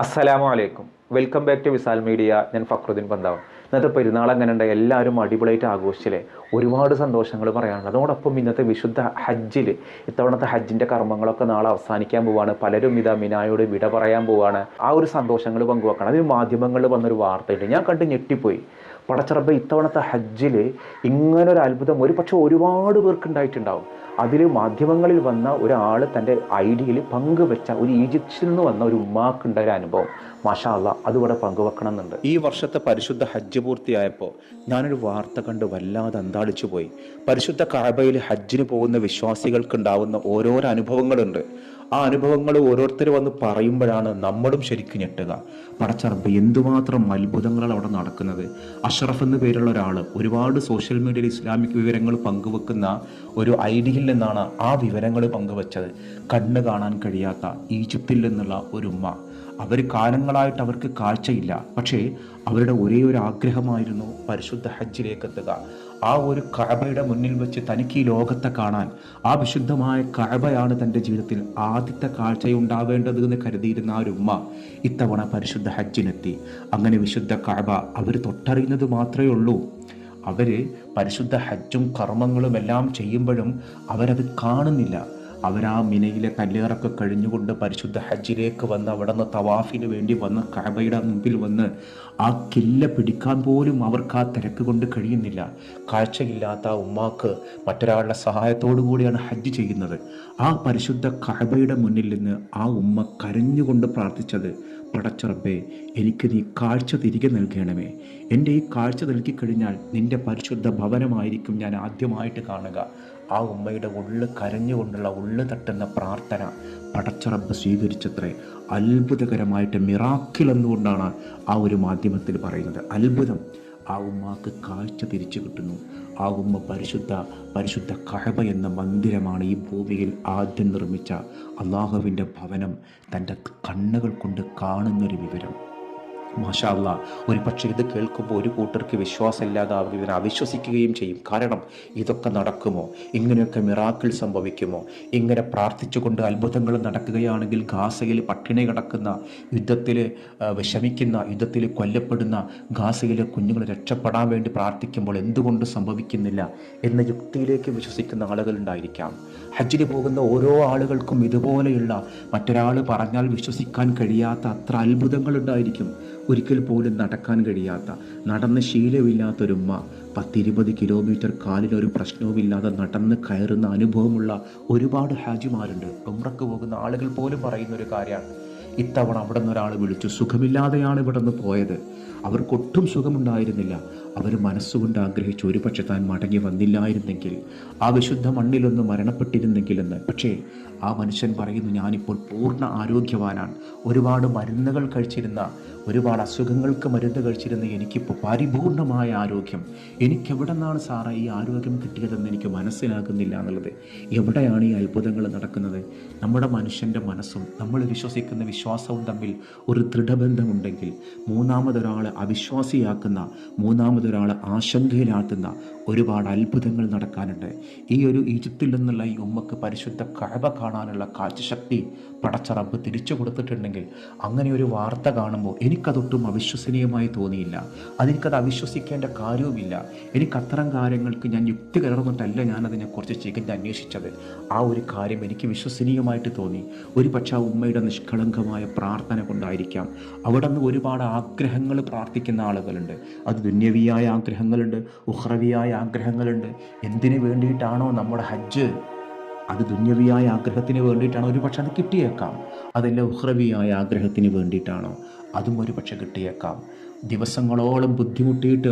അസ്സലാമു അലൈക്കും welcome back to Visal media ഞാൻ ഫക്രുദ്ദീൻ പന്താവ്. ഇന്നത്തെ പെരുന്നാൾ എങ്ങനെ ഉണ്ട് എല്ലാവരും അടിപൊളിയായിട്ട് ആഘോഷിച്ചില്ലേ? ഒരുപാട് സന്തോഷങ്ങൾ പറയാനുണ്ട്. അതോടൊപ്പം ഇന്നത്തെ വിശുദ്ധ ഹജ്ജിൽ ഇത്തവണത്തെ ഹജ്ജിന്റെ കർമ്മങ്ങളൊക്കെ നാളെ അവസാനിക്കാൻ പോവാണ്. പലരും ഇതാ മിനായോട് വിട പറയാൻ പോവാണ്. ആ ഒരു സന്തോഷങ്ങൾ പങ്കുവെക്കണം. അതിന് മാധ്യമങ്ങളിൽ വന്നൊരു വാർത്തയുണ്ട്. ഞാൻ കണ്ട് ഞെട്ടിപ്പോയി. പടച്ചറബ ഇത്തവണത്തെ ഹജ്ജിൽ ഇങ്ങനൊരു അത്ഭുതം ഒരു പക്ഷേ ഒരുപാട് പേർക്കുണ്ടായിട്ടുണ്ടാവും. അതിൽ മാധ്യമങ്ങളിൽ വന്ന ഒരാൾ തന്റെ ഐഡിയയിൽ പങ്കുവെച്ച ഒരു ഈജിപ്തിൽ നിന്ന് വന്ന ഒരു ഉമ്മാക്കുണ്ടായ ഒരു അനുഭവം. മാഷാ അല്ല അതിവിടെ പങ്കുവെക്കണം എന്നുണ്ട് ഈ വർഷത്തെ പരിശുദ്ധ ഹജ്ജ് പൂർത്തിയായപ്പോൾ ഞാനൊരു വാർത്ത കണ്ട് വല്ലാതെ അന്താളിച്ചു പോയി. പരിശുദ്ധ കാബയിൽ ഹജ്ജിന് പോകുന്ന വിശ്വാസികൾക്കുണ്ടാവുന്ന ഓരോരോ അനുഭവങ്ങളുണ്ട്. ആ അനുഭവങ്ങൾ ഓരോരുത്തർ വന്ന് പറയുമ്പോഴാണ് നമ്മളും ശരിക്കും ഞെട്ടുക. പടച്ചറബ് എന്തുമാത്രം അത്ഭുതങ്ങളാണ് അവിടെ നടക്കുന്നത്? അഷറഫ് എന്ന പേരുള്ള ഒരാൾ ഒരുപാട് സോഷ്യൽ മീഡിയയിൽ ഇസ്ലാമിക് വിവരങ്ങൾ പങ്കുവെക്കുന്ന ഒരു ഐഡിയയിൽ നിന്നാണ് ആ വിവരങ്ങൾ പങ്കുവച്ചത്. കണ്ണ് കാണാൻ കഴിയാത്ത ഈജിപ്തിൽ നിന്നുള്ള ഒരു ഉമ്മ. അവർ കാലങ്ങളായിട്ട് അവർക്ക് കാഴ്ചയില്ല. പക്ഷേ അവരുടെ ഒരേ ഒരു ആഗ്രഹമായിരുന്നു പരിശുദ്ധ ഹജ്ജിലേക്ക് എത്തുക. ആ ഒരു കഴബയുടെ മുന്നിൽ വെച്ച് തനിക്ക് ഈ ലോകത്തെ കാണാൻ ആ വിശുദ്ധമായ കഴബയാണ് തന്റെ ജീവിതത്തിൽ ആദ്യത്തെ കാഴ്ചയുണ്ടാവേണ്ടത് എന്ന് കരുതിയിരുന്ന ആ ഒരു ഉമ്മ ഇത്തവണ പരിശുദ്ധ ഹജ്ജിനെത്തി. അങ്ങനെ വിശുദ്ധ കഴബ അവർ തൊട്ടറിയുന്നത് മാത്രമേ ഉള്ളൂ. അവർ പരിശുദ്ധ ഹജ്ജും കർമ്മങ്ങളും എല്ലാം ചെയ്യുമ്പോഴും അവരത് കാണുന്നില്ല. അവരാ മിനയിലെ കല്ലേറൊക്കെ കഴിഞ്ഞുകൊണ്ട് പരിശുദ്ധ ഹജ്ജിലേക്ക് വന്ന് അവിടെ നിന്ന് തവാഫിന് വേണ്ടി വന്ന് കഅബയുടെ മുമ്പിൽ വന്ന് ആ കില്ല പിടിക്കാൻ പോലും അവർക്ക് ആ തിരക്ക് കൊണ്ട് കഴിയുന്നില്ല. കാഴ്ചയില്ലാത്ത ഉമ്മാക്ക് മറ്റൊരാളുടെ സഹായത്തോടു കൂടിയാണ് ഹജ്ജ് ചെയ്യുന്നത്. ആ പരിശുദ്ധ കഅബയുടെ മുന്നിൽ നിന്ന് ആ ഉമ്മ കരഞ്ഞുകൊണ്ട് പ്രാർത്ഥിച്ചത് പടച്ചുറപ്പേ എനിക്ക് നീ കാഴ്ച തിരികെ നൽകണമേ. എന്റെ ഈ കാഴ്ച നൽകിക്കഴിഞ്ഞാൽ നിന്റെ പരിശുദ്ധ ഭവനമായിരിക്കും ഞാൻ ആദ്യമായിട്ട് കാണുക. ആ ഉമ്മയുടെ ഉള്ള് കരഞ്ഞുകൊണ്ടുള്ള ഉള്ളു തട്ടുന്ന പ്രാർത്ഥന പടച്ചുറപ്പ് സ്വീകരിച്ചത്രേ. അത്ഭുതകരമായിട്ട് മിറാക്കിൾ എന്നുകൊണ്ടാണ് ആ ഒരു മാധ്യമത്തിൽ പറയുന്നത്? അത്ഭുതം. ആ ഉമ്മാക്ക് കാഴ്ച തിരിച്ചു കിട്ടുന്നു. ആ ഉമ്മ പരിശുദ്ധ പരിശുദ്ധ കഴബ എന്ന മന്ദിരമാണ് ഈ ഭൂമിയിൽ ആദ്യം നിർമ്മിച്ച. അള്ളാഹുവിന്റെ ഭവനം തന്റെ കണ്ണുകൾ കൊണ്ട് കാണുന്നൊരു വിവരം. മാഷാല്ല ഒരു പക്ഷേ ഇത് കേൾക്കുമ്പോൾ ഒരു കൂട്ടർക്ക് വിശ്വാസമില്ലാതാവുകയും ഇതിനെ അവിശ്വസിക്കുകയും ചെയ്യും. കാരണം ഇതൊക്കെ നടക്കുമോ? ഇങ്ങനെയൊക്കെ മിറാക്കിൾ സംഭവിക്കുമോ? ഇങ്ങനെ പ്രാർത്ഥിച്ചുകൊണ്ട് അത്ഭുതങ്ങൾ നടക്കുകയാണെങ്കിൽ ഗാസയിൽ പട്ടിണി കിടക്കുന്ന യുദ്ധത്തിൽ വിഷമിക്കുന്ന യുദ്ധത്തിൽ കൊല്ലപ്പെടുന്ന ഗാസയിലെ കുഞ്ഞുങ്ങൾ രക്ഷപ്പെടാൻ വേണ്ടി പ്രാർത്ഥിക്കുമ്പോൾ എന്തുകൊണ്ട് സംഭവിക്കുന്നില്ല എന്ന യുക്തിയിലേക്ക് വിശ്വസിക്കുന്ന ആളുകൾ ഉണ്ടായിരിക്കാം. ഹജ്ജിന് പോകുന്ന ഓരോ ആളുകൾക്കും ഇതുപോലെയുള്ള മറ്റൊരാൾ പറഞ്ഞാൽ വിശ്വസിക്കാൻ കഴിയാത്ത അത്ര അത്ഭുതങ്ങളുണ്ടായിരിക്കും ഒരിക്കൽ പോലും നടക്കാൻ കഴിയാത്ത നടന്ന് ശീലമില്ലാത്തൊരുമ്മ പത്തിരുപത് കിലോമീറ്റർ കാലിലൊരു പ്രശ്നവുമില്ലാതെ നടന്ന് കയറുന്ന അനുഭവമുള്ള ഒരുപാട് ഹാജിമാരുണ്ട്. ഉമ്രക്ക് പോകുന്ന ആളുകൾ പോലും പറയുന്ന ഒരു കാര്യമാണ്. ഇത്തവണ അവിടെ നിന്ന് ഒരാൾ വിളിച്ചു സുഖമില്ലാതെയാണ് ഇവിടെ നിന്ന് പോയത്? അവർക്കൊട്ടും സുഖമുണ്ടായിരുന്നില്ല. അവർ മനസ്സുകൊണ്ട് ആഗ്രഹിച്ചു ഒരു പക്ഷെ താൻ മടങ്ങി വന്നില്ലായിരുന്നെങ്കിൽ ആ വിശുദ്ധ മണ്ണിലൊന്ന് മരണപ്പെട്ടിരുന്നെങ്കിലെന്ന്. പക്ഷേ ആ മനുഷ്യൻ പറയുന്നു ഞാനിപ്പോൾ പൂർണ ആരോഗ്യവാനാണ്. ഒരുപാട് മരുന്നുകൾ കഴിച്ചിരുന്ന ഒരുപാട് അസുഖങ്ങൾക്ക് മരുന്ന് കഴിച്ചിരുന്ന എനിക്കിപ്പോൾ പരിപൂർണമായ ആരോഗ്യം. എനിക്കെവിടെ നിന്നാണ് സാറേ ഈ ആരോഗ്യം കിട്ടിയതെന്ന് എനിക്ക് മനസ്സിലാകുന്നില്ല എന്നുള്ളത്? എവിടെയാണ് ഈ അത്ഭുതങ്ങൾ നടക്കുന്നത്? നമ്മുടെ മനുഷ്യന്റെ മനസ്സും നമ്മൾ വിശ്വസിക്കുന്ന വിശ്വാസവും തമ്മിൽ ഒരു ദൃഢബന്ധമുണ്ടെങ്കിൽ മൂന്നാമതൊരാളെ അവിശ്വാസിയാക്കുന്ന മൂന്നാമതൊരാളെ ആശങ്കയിലാക്കുന്ന ഒരുപാട് അത്ഭുതങ്ങൾ നടക്കാനുണ്ട്. ഈ ഒരു ഈജിപ്തിൽ നിന്നുള്ള ഈ ഉമ്മക്ക് പരിശുദ്ധ കഴവ കാണാനുള്ള കാഴ്ചശക്തി പടച്ചറബ് തിരിച്ചു കൊടുത്തിട്ടുണ്ടെങ്കിൽ അങ്ങനെ ഒരു വാർത്ത കാണുമ്പോൾ എനിക്കതൊട്ടും അവിശ്വസനീയമായി തോന്നിയില്ല. അതെനിക്കത് അവിശ്വസിക്കേണ്ട കാര്യവുമില്ല. എനിക്ക് അത്തരം കാര്യങ്ങൾക്ക് ഞാൻ യുക്തി കലർന്നിട്ടല്ല ഞാനതിനെക്കുറിച്ച് ചികഞ്ഞ് അന്വേഷിച്ചത്. ആ ഒരു കാര്യം എനിക്ക് വിശ്വസനീയമായിട്ട് തോന്നി. ഒരു പക്ഷേ ആ ഉമ്മയുടെ നിഷ്കളങ്കമായ പ്രാർത്ഥന കൊണ്ടായിരിക്കാം. അവിടെ നിന്ന് ഒരുപാട് ആഗ്രഹങ്ങൾ പ്രാർത്ഥിക്കുന്ന ആളുകളുണ്ട്. അത് ദുന്യവിയായ ആഗ്രഹങ്ങളുണ്ട് ഉഹ്രവിയായ ആഗ്രഹങ്ങളുണ്ട്. എന്തിനു വേണ്ടിയിട്ടാണോ നമ്മുടെ ഹജ്ജ്? അത് ദുന്യവിയായ ആഗ്രഹത്തിന് വേണ്ടിയിട്ടാണോ. ഒരു പക്ഷെ അത് കിട്ടിയേക്കാം. അതല്ല ഉഹ്രവിയായ ആഗ്രഹത്തിന് വേണ്ടിയിട്ടാണോ. അതും ഒരു പക്ഷെ കിട്ടിയേക്കാം. ദിവസങ്ങളോളം ബുദ്ധിമുട്ടിയിട്ട്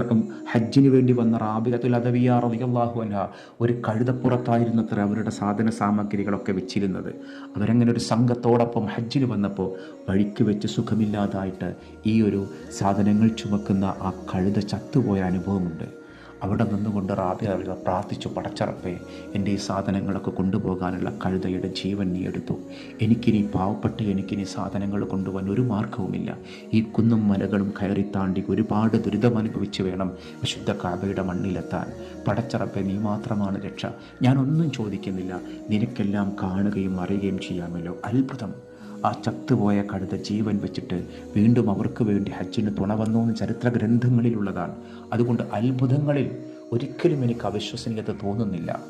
ഹജ്ജിന് വേണ്ടി വന്ന റാബികത്തുൽ അദവിയ റളിയല്ലാഹു അൻഹ ഒരു കഴുതപ്പുറത്തായിരുന്നത്ര അവരുടെ സാധന സാമഗ്രികളൊക്കെ വെച്ചിരുന്നത്. അവരങ്ങനെ ഒരു സംഘത്തോടൊപ്പം ഹജ്ജിന് വന്നപ്പോൾ വഴിക്ക് വെച്ച് സുഖമില്ലാതായിട്ട് ഈ ഒരു സാധനങ്ങൾ ചുമക്കുന്ന ആ കഴുത ചത്തുപോയ അനുഭവമുണ്ട്. അവിടെ നിന്നുകൊണ്ട് റാബി അവിടെ പ്രാർത്ഥിച്ചു പടച്ചറപ്പേ എന്റെ ഈ സാധനങ്ങളൊക്കെ കൊണ്ടുപോകാനുള്ള കഴുതയുടെ ജീവൻ നീ എടുത്തു. എനിക്കിനി പാവപ്പെട്ട് എനിക്കിനി സാധനങ്ങൾ കൊണ്ടുപോകാൻ ഒരു മാർഗവുമില്ല ഈ കുന്നും മലകളും കയറി താണ്ടി ഒരുപാട് ദുരിതം അനുഭവിച്ച് വേണം വിശുദ്ധ കാബയുടെ മണ്ണിലെത്താൻ. പടച്ചറപ്പെ നീ മാത്രമാണ് രക്ഷ. ഞാനൊന്നും ചോദിക്കുന്നില്ല. നിനക്കെല്ലാം കാണുകയും അറിയുകയും ചെയ്യാമല്ലോ. അത്ഭുതം. ആ ചത്തുപോയ കഴുത ജീവൻ വെച്ചിട്ട് വീണ്ടും അവർക്ക് വേണ്ടി ഹജ്ജിന് തുണ വന്നു എന്ന് ചരിത്ര ഗ്രന്ഥങ്ങളിലുള്ളതാണ്. അതുകൊണ്ട് അത്ഭുതങ്ങളിൽ ഒരിക്കലും എനിക്ക് അവിശ്വസനീയത തോന്നുന്നില്ല.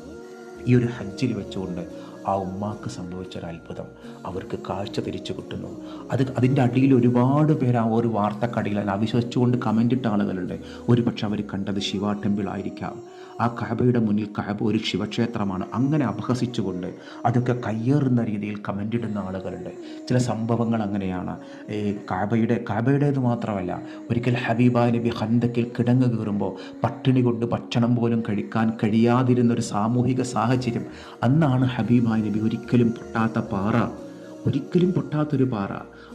ഈ ഒരു ഹജ്ജിൽ വെച്ചുകൊണ്ട് ആ ഉമ്മാക്ക് സംഭവിച്ച ഒരു അത്ഭുതം അവർക്ക് കാഴ്ച തിരിച്ചു കിട്ടുന്നു. അത് അതിന്റെ അടിയിൽ ഒരുപാട് പേര് ആ ഒരു വാർത്തക്കടിയിൽ അതിനെ അവിശ്വസിച്ചുകൊണ്ട് കമന്റ് ഇട്ട ആളുകളുണ്ട്. ഒരു പക്ഷെ അവർ കണ്ടത് ശിവ ടെമ്പിൾ ആയിരിക്കാം. ആ കഅബയുടെ മുന്നിൽ കഅബ ഒരു ശിവക്ഷേത്രമാണ്. അങ്ങനെ അപഹസിച്ചുകൊണ്ട് അതൊക്കെ കയ്യേറുന്ന രീതിയിൽ കമന്റ് ഇടുന്ന ആളുകളുണ്ട്. ചില സംഭവങ്ങൾ അങ്ങനെയാണ്. ഈ കഅബയുടെ കഅബയുടേത് മാത്രമല്ല ഒരിക്കൽ ഹബീബ നബി ഹന്തക്കിൽ കിടങ്ങ് കീറുമ്പോൾ പട്ടിണി കൊണ്ട് ഭക്ഷണം പോലും കഴിക്കാൻ കഴിയാതിരുന്ന ഒരു സാമൂഹിക സാഹചര്യം. അന്നാണ് ഹബീബ നബി ഒരിക്കലും പൊട്ടാത്ത പാറ ഒരിക്കലും പൊട്ടാത്തൊരു പാറ.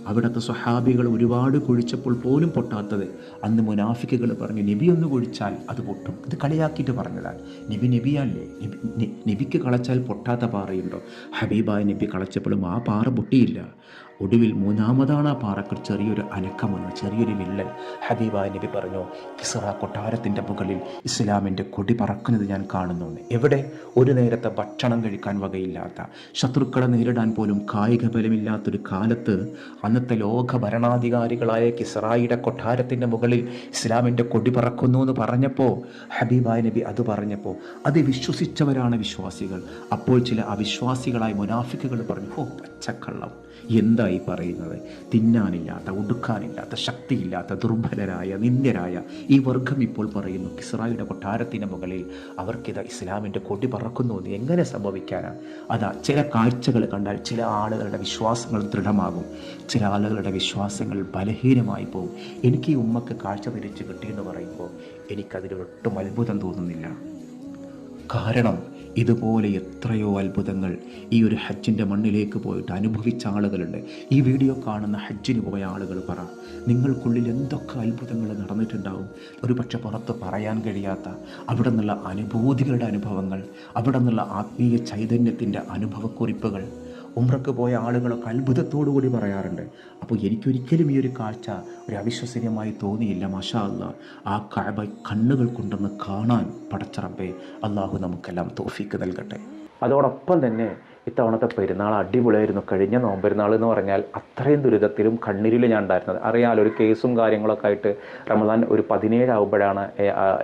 അവിടുത്തെ സ്വഹാബികൾ ഒരുപാട് കുഴിച്ചപ്പോൾ പോലും പൊട്ടാത്തത്. അന്ന് മുനാഫിക്കുകൾ പറഞ്ഞു നബി ഒന്ന് കുഴിച്ചാൽ അത് പൊട്ടും. ഇത് കളിയാക്കിയിട്ട് പറഞ്ഞതാണ്. നബി നബിയല്ലേ? നബിക്ക് കളച്ചാൽ പൊട്ടാത്ത പാറയുണ്ടോ? ഹബീബായ നബി കളച്ചപ്പോഴും ആ പാറ പൊട്ടിയില്ല. ഒടുവിൽ മൂന്നാമതാണ് ആ പാറക്ക് ചെറിയൊരു അനക്കം വന്നു ചെറിയൊരു വില്ലൻ ഹബീബ നബി പറഞ്ഞു കിസറ കൊട്ടാരത്തിന്റെ മുകളിൽ ഇസ്ലാമിന്റെ കൊടി പറക്കുന്നത് ഞാൻ കാണുന്നു എവിടെ? ഒരു നേരത്തെ ഭക്ഷണം കഴിക്കാൻ വകയില്ലാത്ത ശത്രുക്കളെ നേരിടാൻ പോലും കായിക ബലമില്ലാത്തൊരു കാലത്ത് അന്നത്തെ ലോക ഭരണാധികാരികളായ കിസറായിയുടെ കൊട്ടാരത്തിന്റെ മുകളിൽ ഇസ്ലാമിന്റെ കൊടി പറക്കുന്നു എന്ന് പറഞ്ഞപ്പോൾ ഹബീബ നബി അത് പറഞ്ഞപ്പോൾ അത് വിശ്വസിച്ചവരാണ് വിശ്വാസികൾ. അപ്പോൾ ചില അവിശ്വാസികളായ മുനാഫിക്കുകൾ പറഞ്ഞു ഓ പച്ചക്കള്ളം. എന്തായി പറയുന്നത്. തിന്നാനില്ലാത്ത ഉടുക്കാനില്ലാത്ത ശക്തിയില്ലാത്ത ദുർബലരായ നിന്ദ്യരായ ഈ വർഗം ഇപ്പോൾ പറയുന്നു കിസ്റായുടെ കൊട്ടാരത്തിന് മുകളിൽ അവർക്കിത് ഇസ്ലാമിന്റെ കൊടി പറക്കുന്നു എന്ന് എങ്ങനെ സംഭവിക്കാനാണ് അതാ ചില കാഴ്ചകൾ കണ്ടാൽ ചില ആളുകളുടെ വിശ്വാസങ്ങൾ ദൃഢമാകും. ചില ആളുകളുടെ വിശ്വാസങ്ങൾ ബലഹീനമായി പോകും എനിക്ക് ഈ ഉമ്മക്ക് കാഴ്ച തിരിച്ച് കിട്ടിയെന്ന് പറയുമ്പോൾ എനിക്കതിലൊട്ടും അത്ഭുതം തോന്നുന്നില്ല. കാരണം ഇതുപോലെ എത്രയോ അത്ഭുതങ്ങൾ ഈ ഒരു ഹജ്ജിന്റെ മണ്ണിലേക്ക് പോയിട്ട് അനുഭവിച്ച ആളുകളുണ്ട്. ഈ വീഡിയോ കാണുന്ന ഹജ്ജിന് പോയ ആളുകൾ പറ നിങ്ങൾക്കുള്ളിൽ എന്തൊക്കെ അത്ഭുതങ്ങൾ നടന്നിട്ടുണ്ടാവും? ഒരു പക്ഷെ പുറത്ത് പറയാൻ കഴിയാത്ത അവിടെ നിന്നുള്ള അനുഭൂതികളുടെ അനുഭവങ്ങൾ അവിടെ നിന്നുള്ള ആത്മീയ ചൈതന്യത്തിന്റെ അനുഭവക്കുറിപ്പുകൾ ഉമ്രക്ക് പോയ ആളുകളൊക്കെ അത്ഭുതത്തോടു കൂടി പറയാറുണ്ട്. അപ്പോൾ എനിക്കൊരിക്കലും ഈ ഒരു കാഴ്ച ഒരു അവിശ്വസനീയമായി തോന്നിയില്ല മഷാ അല്ല ആ കഅബ കണ്ണുകൾ കൊണ്ടെന്ന് കാണാൻ പടച്ചറബെ അള്ളാഹു നമുക്കെല്ലാം തോഫിക്ക് നൽകട്ടെ. അതോടൊപ്പം തന്നെ ഇത്തവണത്തെ പെരുന്നാൾ അടിപൊളിയായിരുന്നു. കഴിഞ്ഞ നോമ്പെരുന്നാൾ എന്ന് പറഞ്ഞാൽ അത്രയും ദുരിതത്തിലും കണ്ണീരിൽ ഞാൻ ഉണ്ടായിരുന്നത്. അറിയാലോ ഒരു കേസും കാര്യങ്ങളൊക്കെ ആയിട്ട് റമദാൻ ഒരു പതിനേഴാവുമ്പോഴാണ്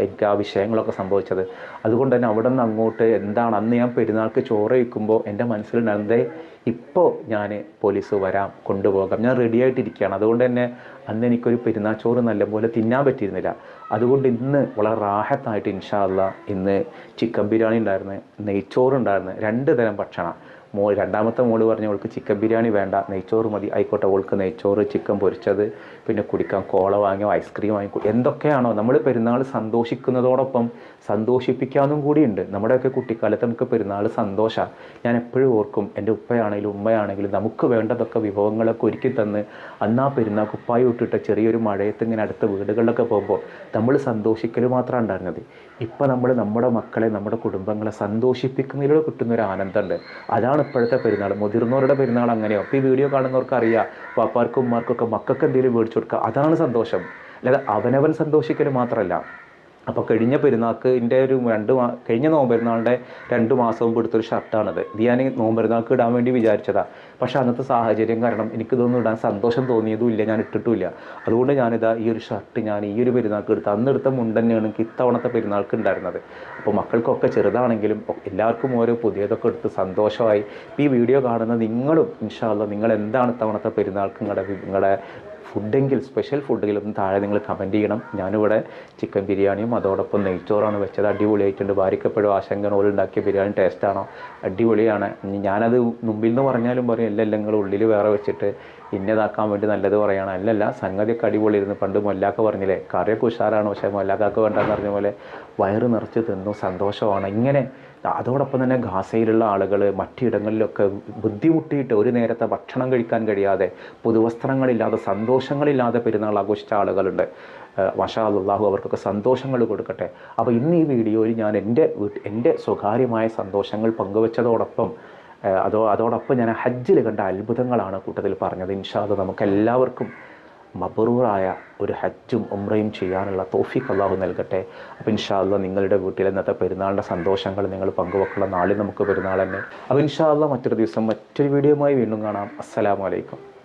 എനിക്ക് ആ വിഷയങ്ങളൊക്കെ സംഭവിച്ചത്. അതുകൊണ്ട് തന്നെ അവിടെ നിന്ന് അങ്ങോട്ട് എന്താണ് അന്ന് ഞാൻ പെരുന്നാൾക്ക് ചോറ് വയ്ക്കുമ്പോൾ എന്റെ മനസ്സിലുണ്ടായിരുന്നത് ഇപ്പോൾ ഞാൻ പോലീസ് വരാം കൊണ്ടുപോകാം. ഞാൻ റെഡി ആയിട്ടിരിക്കുകയാണ്. അതുകൊണ്ട് തന്നെ അന്ന് എനിക്കൊരു പെരുന്നാച്ചോറ് നല്ലപോലെ തിന്നാൻ പറ്റിയിരുന്നില്ല. അതുകൊണ്ട് ഇന്ന് വളരെ റാഹത്തായിട്ട് ഇൻഷാല്ല ഇന്ന് ചിക്കൻ ബിരിയാണി ഉണ്ടായിരുന്നു നെയ്ച്ചോറ് ഉണ്ടായിരുന്നു രണ്ട് തരം ഭക്ഷണം. മോ രണ്ടാമത്തെ മോൾ പറഞ്ഞു അവൾക്ക് ചിക്കൻ ബിരിയാണി വേണ്ട നെയ്ച്ചോറ് മതി. ആയിക്കോട്ടെ അവൾക്ക് നെയ്ച്ചോറ് ചിക്കൻ പൊരിച്ചത് പിന്നെ കുടിക്കാൻ കോള വാങ്ങിയോ ഐസ്ക്രീം വാങ്ങിക്കോ എന്തൊക്കെയാണോ. നമ്മൾ പെരുന്നാൾ സന്തോഷിക്കുന്നതോടൊപ്പം സന്തോഷിപ്പിക്കാനും കൂടിയുണ്ട്. നമ്മുടെയൊക്കെ കുട്ടിക്കാലത്ത് നമുക്ക് പെരുന്നാൾ സന്തോഷമാണ് ഞാൻ എപ്പോഴും ഓർക്കും എന്റെ ഉപ്പയാണെങ്കിലും ഉമ്മയാണെങ്കിലും നമുക്ക് വേണ്ടതൊക്കെ വിഭവങ്ങളൊക്കെ ഒരുക്കി തന്ന് അന്ന് ആ പെരുന്നാൾ കുപ്പായി വിട്ടിട്ട് ചെറിയൊരു മഴയത്ത് ഇങ്ങനെ അടുത്ത വീടുകളിലൊക്കെ പോകുമ്പോൾ നമ്മൾ സന്തോഷിക്കൽ മാത്രമാണ് ഉണ്ടായിരുന്നത്. ഇപ്പം നമ്മൾ നമ്മുടെ മക്കളെ നമ്മുടെ കുടുംബങ്ങളെ സന്തോഷിപ്പിക്കുന്നതിലൂടെ കിട്ടുന്ന ഒരു ആനന്ദമുണ്ട്. അതാണ് ഇപ്പോഴത്തെ പെരുന്നാൾ മുതിർന്നവരുടെ പെരുന്നാൾ അങ്ങനെയോ? അപ്പോൾ ഈ വീഡിയോ കാണുന്നവർക്ക് അറിയാം പാപ്പാർക്കും ഉമ്മാർക്കൊക്കെ മക്കൾക്ക് എന്തെങ്കിലും മേടിച്ചു കൊടുക്കുക. അതാണ് സന്തോഷം. അല്ലാതെ അവനവൻ സന്തോഷിക്കൽ മാത്രമല്ല. അപ്പോൾ കഴിഞ്ഞ പെരുന്നാൾക്ക് ഒരു രണ്ട് മാ കഴിഞ്ഞ നോമ്പെരുന്നാളിന്റെ രണ്ട് മാസം മുമ്പ് എടുത്തൊരു ഷർട്ടാണത്. ഇത് ഞാൻ നോമ്പെരുന്നാൾക്ക് ഇടാൻ വേണ്ടി വിചാരിച്ചതാണ് പക്ഷേ അന്നത്തെ സാഹചര്യം കാരണം എനിക്കിതൊന്നും ഇടാൻ സന്തോഷം തോന്നിയതും ഇല്ല ഞാൻ ഇട്ടിട്ടുമില്ല അതുകൊണ്ട് ഞാനിതാ ഈ ഒരു ഷർട്ട് ഞാൻ ഈ ഒരു പെരുന്നാൾക്ക് എടുത്ത് അന്ന് എടുത്ത മുണ്ട് എനിക്ക് ഇത്തവണത്തെ പെരുന്നാൾക്ക് ഉണ്ടായിരുന്നത് അപ്പോൾ മക്കൾക്കൊക്കെ ചെറുതാണെങ്കിലും എല്ലാവർക്കും ഓരോ പുതിയതൊക്കെ എടുത്ത് സന്തോഷമായി. ഈ വീഡിയോ കാണുന്ന നിങ്ങളും ഇൻഷാല്ല നിങ്ങൾ എന്താണ് ഇത്തവണത്തെ പെരുന്നാൾക്ക് നിങ്ങളുടെ നിങ്ങളുടെ ഫുഡെങ്കിൽ സ്പെഷ്യൽ ഫുഡെങ്കിലും താഴെ നിങ്ങൾ കമന്റ് ചെയ്യണം. ഞാനിവിടെ ചിക്കൻ ബിരിയാണിയും അതോടൊപ്പം നെയ്ച്ചോറാണ് വെച്ചത്. അടിപൊളിയായിട്ടുണ്ട്. ഭാര്യക്കെപ്പോഴും ആശങ്കനോട് ഉണ്ടാക്കിയ ബിരിയാണി ടേസ്റ്റാണോ അടിപൊളിയാണ്. ഞാനത് മുമ്പിൽ നിന്ന് പറഞ്ഞാലും പറയും എല്ലാം നിങ്ങൾ ഉള്ളിൽ വേറെ വെച്ചിട്ട് ഇന്നതാക്കാൻ വേണ്ടി നല്ലത് പറയണം. അല്ലല്ല സംഗതിയൊക്കെ അടിപൊളിയായിരുന്നു. പണ്ട് മൊല്ലാക്ക പറഞ്ഞില്ലേ കറിയൊക്കെ ഉഷാറാണ് പക്ഷേ മൊല്ലാക്കാക്ക് വേണ്ടെന്ന് പറഞ്ഞ പോലെ വയറ് നിറച്ച് തിന്നു സന്തോഷമാണ്. ഇങ്ങനെ അതോടൊപ്പം തന്നെ ഗാസയിലുള്ള ആളുകൾ മറ്റിടങ്ങളിലൊക്കെ ബുദ്ധിമുട്ടിയിട്ട് ഒരു നേരത്തെ ഭക്ഷണം കഴിക്കാൻ കഴിയാതെ പുതുവസ്ത്രങ്ങളില്ലാതെ സന്തോഷങ്ങളില്ലാതെ പെരുന്നാൾ ആഘോഷിച്ച ആളുകളുണ്ട്. വഷാ അള്ളാഹു അവർക്കൊക്കെ സന്തോഷങ്ങൾ കൊടുക്കട്ടെ. അപ്പോൾ ഇന്ന് ഈ വീഡിയോയിൽ ഞാൻ എന്റെ എന്റെ സ്വകാര്യമായ സന്തോഷങ്ങൾ പങ്കുവച്ചതോടൊപ്പം അതോ അതോടൊപ്പം ഞാൻ ഹജ്ജിൽ കണ്ട അത്ഭുതങ്ങളാണ് കൂട്ടത്തിൽ പറഞ്ഞത്. ഇൻഷാദ് നമുക്ക് എല്ലാവർക്കും മബറൂറായ ഒരു ഹജ്ജും ഉമ്രയും ചെയ്യാനുള്ള തോഫിക്ക് അള്ളാഹു നൽകട്ടെ. അപ്പോൾ ഇൻഷാല്ല നിങ്ങളുടെ വീട്ടിൽ ഇന്നത്തെ പെരുന്നാളിന്റെ സന്തോഷങ്ങൾ നിങ്ങൾ പങ്കുവെക്കുന്ന നാളിൽ നമുക്ക് പെരുന്നാൾ തന്നെ. അപ്പോൾ ഇൻഷാല്ല മറ്റൊരു ദിവസം മറ്റൊരു വീഡിയോയുമായി വീണ്ടും കാണാം. അസ്സലാമലൈക്കും